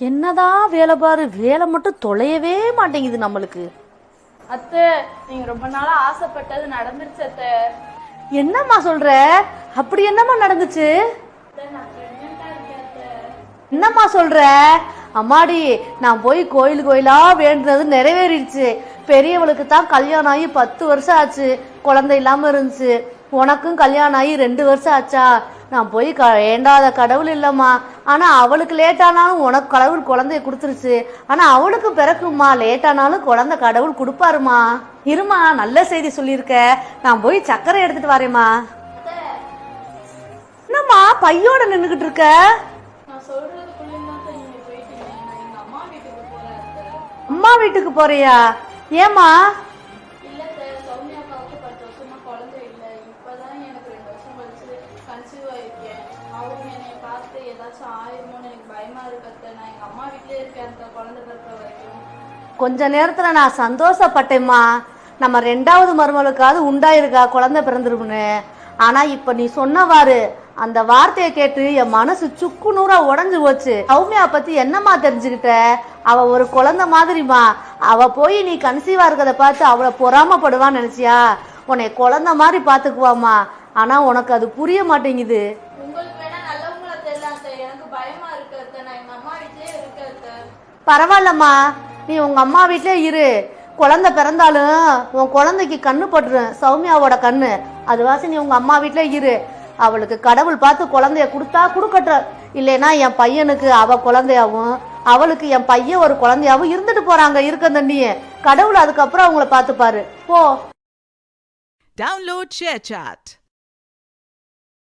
என்னதான் வேலை பாரு வேலை மட்டும் தொலையவே மாட்டேங்குது நம்மளுக்கு. அத்தை நீங்க ரொம்ப நாளா ஆசைப்பட்டது நடந்துருச்சு அத்தை. என்னம்மா சொல்ற? அப்படி என்னம்மா நடந்துச்சு. என்னம்மா சொல்ற? அம்மாடி நான் போய் கோயில் கோயிலா வேண்டுனது நிறைவேறிடுச்சு. பெரியவளுக்கு தான் கல்யாணம் ஆகி பத்து வருஷம் ஆச்சு. குழந்தை இல்லாம இருந்துச்சு. உனக்கும் கல்யாணம் ஆகி ரெண்டு வருஷம் ஆச்சா? நான் போய் க வேண்டாத கடவுள் இல்லம்மா. ஆனா அவளுக்கு லேட் ஆனாலும் உனக்கு கடவுள் குழந்தைய கொடுத்துருச்சு. ஆனா அவளுக்கு பிறக்குமா லேட் ஆனாலும் குழந்தை கடவுள் கொடுப்பாருமா? இருமா நல்ல செய்தி சொல்லியிருக்க. நான் போய் சக்கரை எடுத்துட்டு வரேம்மா. என்னம்மா பையோட நின்னுகிட்டு இருக்க. அம்மா வீட்டுக்கு போறியா? ஏமா கன்சீவ் இருக்கேன் அவங்க என்னை பார்த்து ஏதாச்சும் ஆயிருமோன்னு எனக்கு பயமா இருக்கிறத நான் எங்க அம்மா வீட்லயே இருக்கேன் அந்த குழந்தை பிறக்கிற வரைக்கும். கொஞ்ச நேரத்துல நான் சந்தோஷப்பட்டேம்மா. நம்ம ரெண்டாவது மருமகளுக்காவது உண்டாயிருக்கா? குழந்தை பிறந்திருக்குன்னு ஆனா இப்ப நீ சொன்னவாறு அந்த வார்த்தையை கேட்டு என் மனசு சுக்கு நூறா உடஞ்சு போச்சு. சௌமியா பத்தி என்னம்மா தெரிஞ்சுக்கிட்ட? அவ ஒரு குழந்தை மாதிரிமா அவ போய் நீ கன்சீவா இருக்கிறத பார்த்து அவளை பொறாமப்படுவான்னு நினைச்சியா? உன்னை குழந்தை மாதிரி பாத்துக்குவாமா ஆனா உனக்கு அது புரிய மாட்டேங்குது. பரவாயில்லம்மா. நீ உங்க அம்மா வீட்லயே இரு. குழந்தை பிறந்தாலும் உன் குழந்தைக்கு கண்ணு பட்டுரும் சௌமியாவோட கண்ணு. அது வாசி நீ உங்க அம்மா வீட்ல இரு. அவளுக்கு கடவுள் பார்த்து குழந்தைய கொடுத்தா கொடுக்கட்டும் இல்லைன்னா என் பையனுக்கு அவ குழந்தையாவும் அவளுக்கு என் பையன் ஒரு குழந்தையாவும் இருந்துட்டு போறாங்க. இருக்க தண்ணியே கடவுள் அதுக்கப்புறம் அவங்கள பார்த்துப்பாரு. போ. Download ShareChat.